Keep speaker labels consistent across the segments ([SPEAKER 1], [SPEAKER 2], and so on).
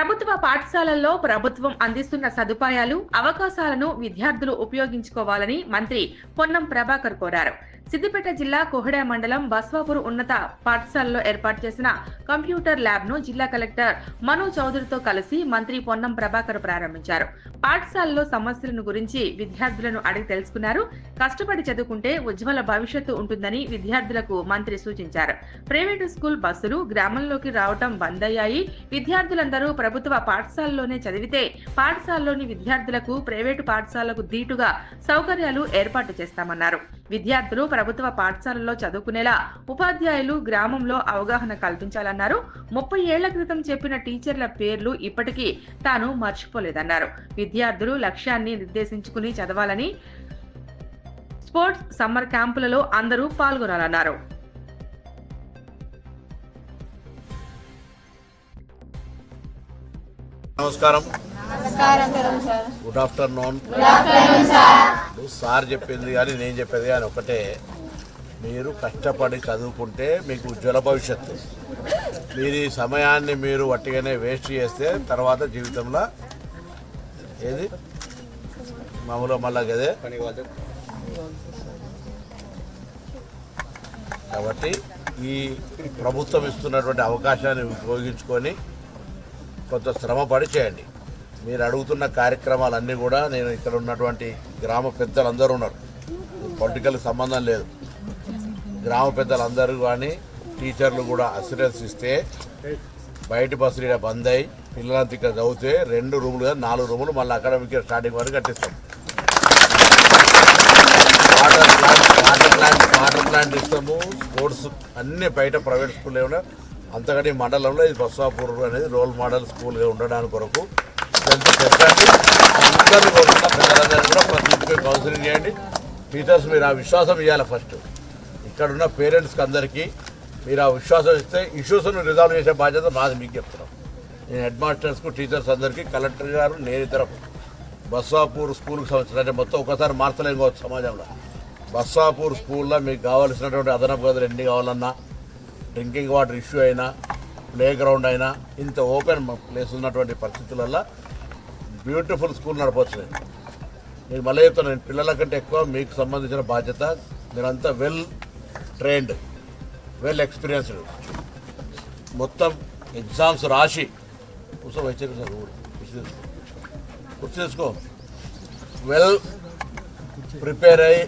[SPEAKER 1] ప్రభుత్వ పాఠశాలల్లో ప్రభుత్వం అందిస్తున్న సదుపాయాలు అవకాశాలను విద్యార్థులు ఉపయోగించుకోవాలని మంత్రి పొన్నం ప్రభాకర్ కోరారు. సిద్దిపేట జిల్లా కోహడా మండలం బస్వాపూర్ ఉన్నత పాఠశాలలో ఏర్పాటు చేసిన కంప్యూటర్ ల్యాబ్ను జిల్లా కలెక్టర్ మను చౌదరితో కలిసి మంత్రి పొన్నం ప్రభాకర్ ప్రారంభించారు. పాఠశాలలో సమస్యలను గురించి విద్యార్థులను అడిగి తెలుసుకున్నారు. కష్టపడి చదువుకుంటే ఉజ్వల భవిష్యత్తు ఉంటుందని విద్యార్థులకు మంత్రి సూచించారు. ప్రైవేటు స్కూల్ బస్సులు గ్రామంలోకి రావటం బంద్ అయ్యాయి విద్యార్థులందరూ ప్రభుత్వ పాఠశాలలోనే చదివితే పాఠశాలలోని విద్యార్థులకు ప్రైవేటు పాఠశాలకు దీటుగా సౌకర్యాలు ఏర్పాటు చేస్తామన్నారు. విద్యార్థులు ప్రభుత్వ పాఠశాలలో చదువుకునేలా ఉపాధ్యాయులు గ్రామంలో అవగాహన కల్పించాలన్నారు. ముప్పై ఏళ్ళ క్రితం చెప్పిన టీచర్ల పేర్లు ఇప్పటికీ తాను మర్చిపోలేదన్నారు. విద్యార్థులు లక్ష్యాన్ని నిర్దేశించుకుని చదవాలని స్పోర్ట్స్ సమ్మర్ క్యాంపులలో అందరూ పాల్గొనాలన్నారు.
[SPEAKER 2] నమస్కారం.
[SPEAKER 3] నమస్కారం సార్.
[SPEAKER 2] Good afternoon. సార్ చెప్పింది కానీ నేను చెప్పేది కానీ ఒకటే. మీరు కష్టపడి చదువుకుంటే మీకు ఉజ్వల భవిష్యత్తు. మీరు ఈ సమయాన్ని మీరు వట్టిగానే వేస్ట్ చేస్తే తర్వాత జీవితంలో ఏది? మామూలుగా మళ్ళా కదే కాబట్టి ఈ ప్రభుత్వం ఇస్తున్నటువంటి అవకాశాన్ని ఉపయోగించుకొని కొంత శ్రమపడి చేయండి. మీరు అడుగుతున్న కార్యక్రమాలన్నీ కూడా నేను ఇక్కడ ఉన్నటువంటి గ్రామ పెద్దలు అందరూ ఉన్నారు. పొలిటికల్ సంబంధం లేదు. గ్రామ పెద్దలందరూ కానీ టీచర్లు కూడా అసిరెన్స్ ఇస్తే బయట బస్సులు ఇక్కడ బంద్ అయ్యి పిల్లలంతా ఇక్కడ చదివితే రెండు రూములు కానీ నాలుగు రూములు మళ్ళీ అకాడమిక్ స్టార్టింగ్ వరకు కట్టిస్తాం. Water plant water plant water plant ఇస్తాము. స్పోర్ట్స్ అన్ని బయట ప్రైవేట్ స్కూల్ ఏమైనా అంతకంటే మండలంలో ఇది బస్వాపూర్ అనేది రోల్ మోడల్ స్కూల్గా ఉండడానికి కొరకు చెప్పండి అందరూ కోరుతున్న కూడా ప్రతి కౌన్సిలింగ్ చేయండి టీచర్స్ మీరు ఆ విశ్వాసం ఇవ్వాలి ఫస్ట్ ఇక్కడ ఉన్న పేరెంట్స్కి అందరికీ మీరు ఆ విశ్వాసం ఇస్తే ఇష్యూస్ను రిజాల్వ్ చేసే బాధ్యత మాది మీకు చెప్తున్నాం నేను హెడ్ మాస్టర్స్కు టీచర్స్ అందరికీ కలెక్టర్ గారు నేను ఇద్దరం బస్సాపూర్ స్కూల్కి సంబంధించిన అంటే మొత్తం ఒకసారి మార్చలేం కావచ్చు సమాజంలో బస్సాపూర్ స్కూల్లో మీకు కావాల్సినటువంటి అదనపు గదులు ఎన్ని కావాలన్నా డ్రింకింగ్ వాటర్ ఇష్యూ అయినా ప్లే గ్రౌండ్ అయినా ఇంత ఓపెన్ ప్లేస్ ఉన్నటువంటి పరిస్థితులల్లో బ్యూటిఫుల్ స్కూల్ నడపవచ్చు నేను నేను మళ్ళీ చెప్తాను నేను పిల్లల కంటే ఎక్కువ మీకు సంబంధించిన బాధ్యత మీరంతా వెల్ ట్రైన్డ్ వెల్ ఎక్స్పీరియన్స్డ్ మొత్తం ఎగ్జామ్స్ రాసి కూర్చో వచ్చారు సార్ ఊరు తీసుకో. వెల్ ప్రిపేర్ అయ్యి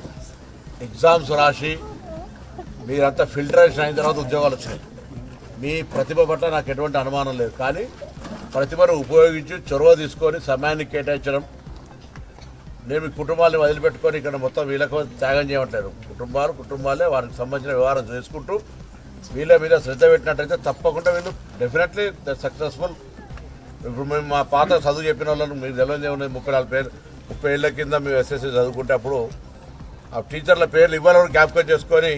[SPEAKER 2] ఎగ్జామ్స్ రాసి మీరంతా ఫిల్టరేషన్ అయిన తర్వాత ఉద్యోగాలు వచ్చినాయి మీ ప్రతిభ పట్ల నాకు ఎటువంటి అనుమానం లేదు. కానీ ప్రతిభను ఉపయోగించి చొరవ తీసుకొని సమయాన్ని కేటాయించడం నేను మీ కుటుంబాన్ని వదిలిపెట్టుకొని ఇక్కడ మొత్తం వీళ్ళకు త్యాగం చేయట్లేదు. కుటుంబాలు కుటుంబాలే వారికి సంబంధించిన వ్యవహారం చేసుకుంటూ వీళ్ళ మీద శ్రద్ధ పెట్టినట్టయితే తప్పకుండా వీళ్ళు డెఫినెట్లీ సక్సెస్ఫుల్ ఇప్పుడు మేము మా పాత చదువు చెప్పిన వాళ్ళని మీకు తెలియదు ముప్పై నాలుగు పేరు ముప్పై ఏళ్ళ కింద మేము ఎస్ఎస్సీ చదువుకుంటే అప్పుడు ఆ టీచర్ల పేర్లు ఇవ్వాలని జ్ఞాపకం చేసుకొని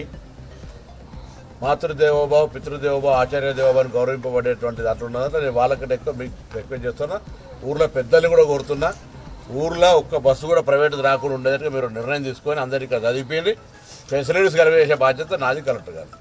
[SPEAKER 2] మాతృదేవోభావ పితృదేవోభావ ఆచార్య అని గౌరవింపబడేటువంటి దాంట్లో ఉన్నదంటే నేను వాళ్ళకంటే ఎక్కువ మీకు రిక్వెస్ట్ చేస్తున్నా. ఊర్లో పెద్దల్ని కూడా కోరుతున్నా. ఊర్లో ఒక్క బస్సు కూడా ప్రైవేట్ రాకుండా ఉండేటట్టుగా మీరు నిర్ణయం తీసుకొని అందరికీ చదివిపోయింది ఫెసిలిటీస్ కలిపేసే బాధ్యత నాది కలెక్టర్ గారు